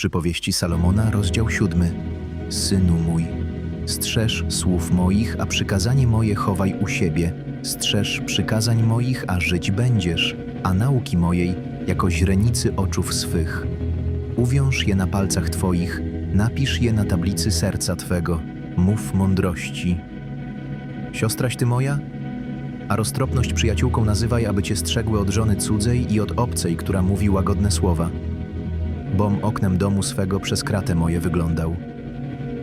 Przypowieści Salomona, rozdział siódmy. Synu mój, strzeż słów moich, a przykazanie moje chowaj u siebie. Strzeż przykazań moich, a żyć będziesz, a nauki mojej jako źrenicy oczów swych. Uwiąż je na palcach Twoich, napisz je na tablicy serca Twego. Mów mądrości. Siostraś Ty moja? A roztropność przyjaciółką nazywaj, aby Cię strzegły od żony cudzej i od obcej, która mówi łagodne słowa. Bom oknem domu swego przez kratę moje wyglądał.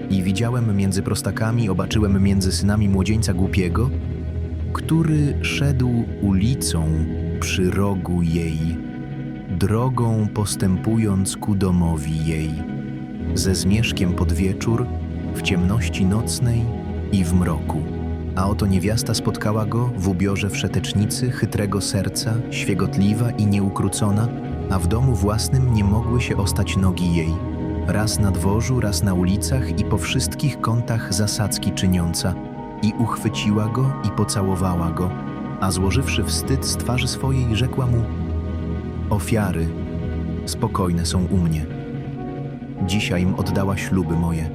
I widziałem między prostakami, obaczyłem między synami młodzieńca głupiego, który szedł ulicą przy rogu jej, drogą postępując ku domowi jej, ze zmierzkiem pod wieczór, w ciemności nocnej i w mroku. A oto niewiasta spotkała go w ubiorze wszetecznicy, chytrego serca, świegotliwa i nieukrócona, a w domu własnym nie mogły się ostać nogi jej. Raz na dworzu, raz na ulicach i po wszystkich kątach zasadzki czyniąca. I uchwyciła go i pocałowała go, a złożywszy wstyd z twarzy swojej, rzekła mu: Ofiary spokojne są u mnie. Dzisiaj im oddała śluby moje.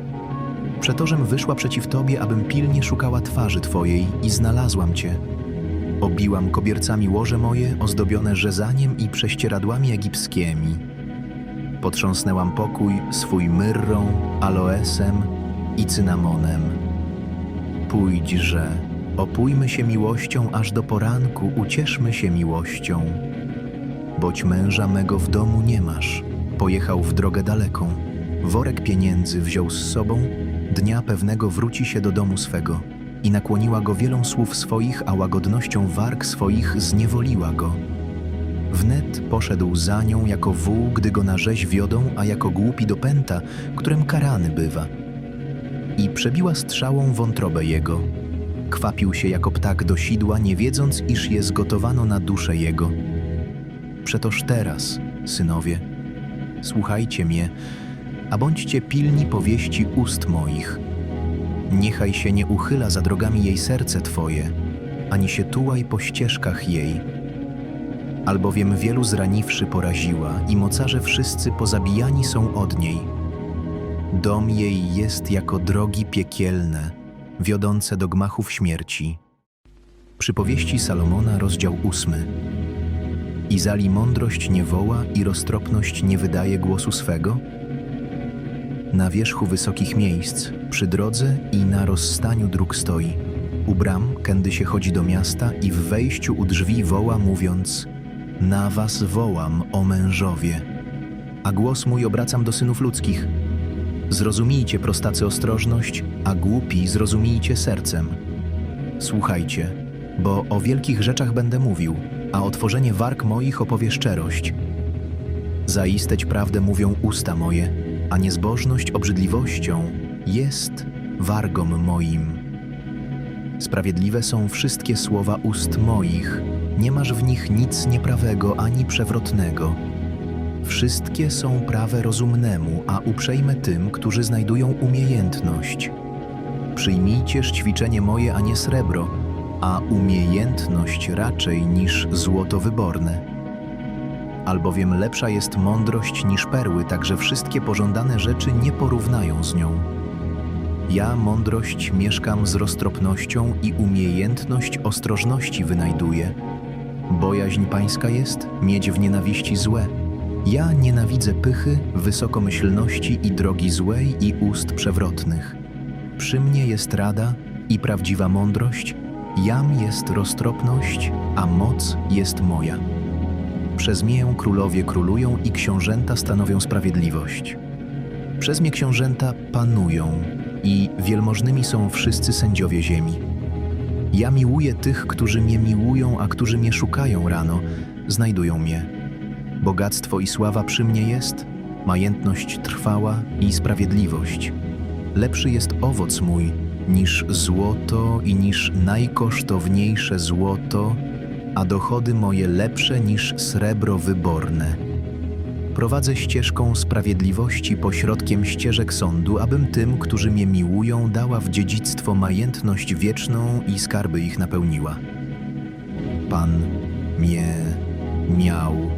Przetożem wyszła przeciw Tobie, abym pilnie szukała twarzy Twojej i znalazłam Cię. Obiłam kobiercami łoże moje, ozdobione rzezaniem i prześcieradłami egipskimi. Potrząsnęłam pokój swój myrrą, aloesem i cynamonem. Pójdźże, opójmy się miłością aż do poranku, ucieszmy się miłością. Boć męża mego w domu nie masz, pojechał w drogę daleką. Worek pieniędzy wziął z sobą, dnia pewnego wróci się do domu swego. I nakłoniła go wielą słów swoich, a łagodnością warg swoich zniewoliła go. Wnet poszedł za nią jako wół, gdy go na rzeź wiodą, a jako głupi do pęta, którym karany bywa. I przebiła strzałą wątrobę jego. Kwapił się jako ptak do sidła, nie wiedząc, iż je zgotowano na duszę jego. Przetoż teraz, synowie, słuchajcie mnie, a bądźcie pilni powieści ust moich. Niechaj się nie uchyla za drogami jej serce Twoje, ani się tułaj po ścieżkach jej. Albowiem wielu zraniwszy poraziła i mocarze wszyscy pozabijani są od niej. Dom jej jest jako drogi piekielne, wiodące do gmachów śmierci. Przypowieści Salomona, rozdział ósmy. Izali mądrość nie woła i roztropność nie wydaje głosu swego? Na wierzchu wysokich miejsc, przy drodze i na rozstaniu dróg stoi. U bram, kędy się chodzi do miasta i w wejściu u drzwi woła, mówiąc Na was wołam, o mężowie. A głos mój obracam do synów ludzkich. Zrozumijcie, prostacy, ostrożność, a głupi zrozumijcie sercem. Słuchajcie, bo o wielkich rzeczach będę mówił, a otworzenie warg moich opowie szczerość. Zaisteć prawdę mówią usta moje, a niezbożność obrzydliwością jest wargom moim. Sprawiedliwe są wszystkie słowa ust moich, nie masz w nich nic nieprawego ani przewrotnego. Wszystkie są prawe rozumnemu, a uprzejme tym, którzy znajdują umiejętność. Przyjmijcież ćwiczenie moje, a nie srebro, a umiejętność raczej niż złoto wyborne albowiem lepsza jest mądrość niż perły, także wszystkie pożądane rzeczy nie porównają z nią. Ja mądrość mieszkam z roztropnością i umiejętność ostrożności wynajduję. Bojaźń pańska jest, mieć w nienawiści złe. Ja nienawidzę pychy, wysokomyślności i drogi złej i ust przewrotnych. Przy mnie jest rada i prawdziwa mądrość, jam jest roztropność, a moc jest moja. Przez mię królowie królują i książęta stanowią sprawiedliwość. Przez mnie książęta panują i wielmożnymi są wszyscy sędziowie ziemi. Ja miłuję tych, którzy mnie miłują, a którzy mnie szukają rano, znajdują mnie. Bogactwo i sława przy mnie jest, majętność trwała i sprawiedliwość. Lepszy jest owoc mój niż złoto i niż najkosztowniejsze złoto a dochody moje lepsze niż srebro wyborne. Prowadzę ścieżką sprawiedliwości pośrodkiem ścieżek sądu, abym tym, którzy mnie miłują, dała w dziedzictwo majętność wieczną i skarby ich napełniła. Pan mnie miał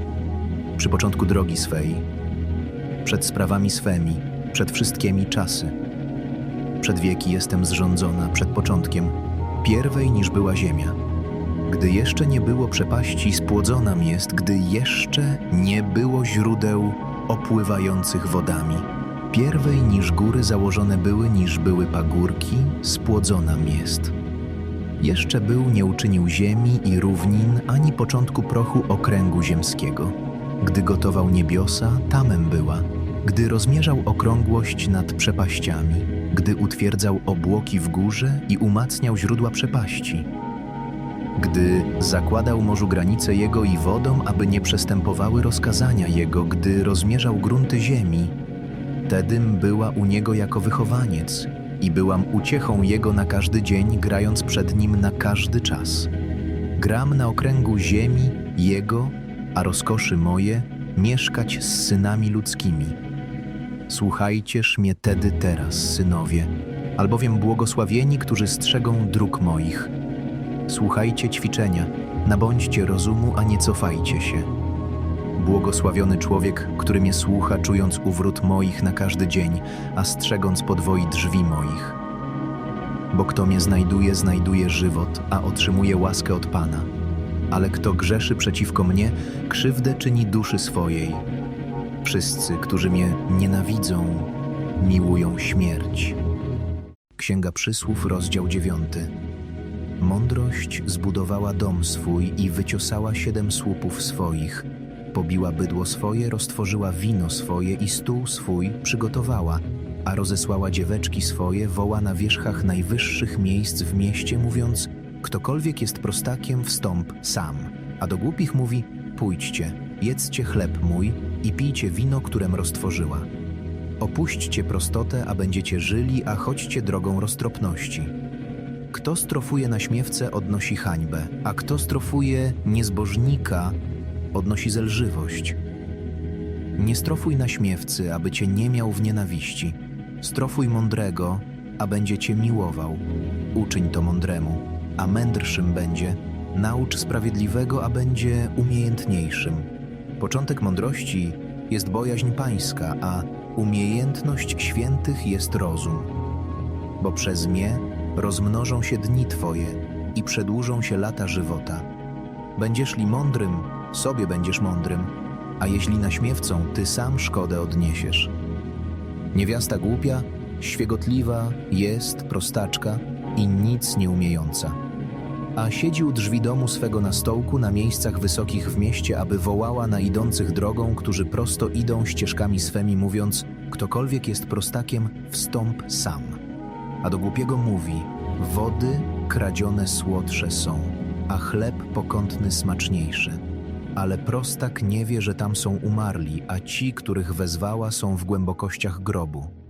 przy początku drogi swej. przed sprawami swemi, przed wszystkimi czasy. Przed wieki jestem zrządzona, przed początkiem, pierwej niż była ziemia. Gdy jeszcze nie było przepaści, spłodzonam jest, gdy jeszcze nie było źródeł opływających wodami. Pierwej niż góry założone były, niż były pagórki, spłodzonam jest. Jeszcze był nie uczynił ziemi i równin, ani początku prochu okręgu ziemskiego. Gdy gotował niebiosa, tamem była. Gdy rozmierzał okrągłość nad przepaściami, gdy utwierdzał obłoki w górze i umacniał źródła przepaści. Gdy zakładał morzu granice jego i wodą, aby nie przestępowały rozkazania jego, gdy rozmierzał grunty ziemi, Tedym była u niego jako wychowaniec i byłam uciechą jego na każdy dzień, grając przed nim na każdy czas. Gram na okręgu ziemi jego, a rozkoszy moje mieszkać z synami ludzkimi. Słuchajcież mnie tedy teraz, synowie, albowiem błogosławieni, którzy strzegą dróg moich. Słuchajcie ćwiczenia, nabądźcie rozumu, a nie cofajcie się. Błogosławiony człowiek, który mnie słucha, czując uwrót moich na każdy dzień, a strzegąc podwoi drzwi moich. Bo kto mnie znajduje, znajduje żywot, a otrzymuje łaskę od Pana. Ale kto grzeszy przeciwko mnie, krzywdę czyni duszy swojej. Wszyscy, którzy mnie nienawidzą, miłują śmierć. Księga Przysłów, rozdział 9. Mądrość zbudowała dom swój i wyciosała siedem słupów swoich. Pobiła bydło swoje, roztworzyła wino swoje i stół swój przygotowała, a rozesłała dzieweczki swoje, woła na wierzchach najwyższych miejsc w mieście, mówiąc: Ktokolwiek jest prostakiem, wstąp sam. A do głupich mówi: Pójdźcie, jedzcie chleb mój i pijcie wino, którem roztworzyła. Opuśćcie prostotę, a będziecie żyli, a chodźcie drogą roztropności. Kto strofuje na śmiewce, odnosi hańbę, a kto strofuje niezbożnika, odnosi zelżywość. Nie strofuj na śmiewcy, aby cię nie miał w nienawiści. Strofuj mądrego, a będzie cię miłował. Uczyń to mądremu, a mędrszym będzie. Naucz sprawiedliwego, a będzie umiejętniejszym. Początek mądrości jest bojaźń pańska, a umiejętność świętych jest rozum. Bo przez mnie rozmnożą się dni Twoje i przedłużą się lata żywota. Będziesz li mądrym, sobie będziesz mądrym, a jeśli naśmiewcą, Ty sam szkodę odniesiesz. Niewiasta głupia, świegotliwa, jest prostaczka i nic nie umiejąca. A siedzi u drzwi domu swego na stołku na miejscach wysokich w mieście, aby wołała na idących drogą, którzy prosto idą ścieżkami swemi, mówiąc: Ktokolwiek jest prostakiem, wstąp sam. A do głupiego mówi: Wody kradzione słodsze są, a chleb pokątny smaczniejszy. Ale prostak nie wie, że tam są umarli, a ci, których wezwała, są w głębokościach grobu.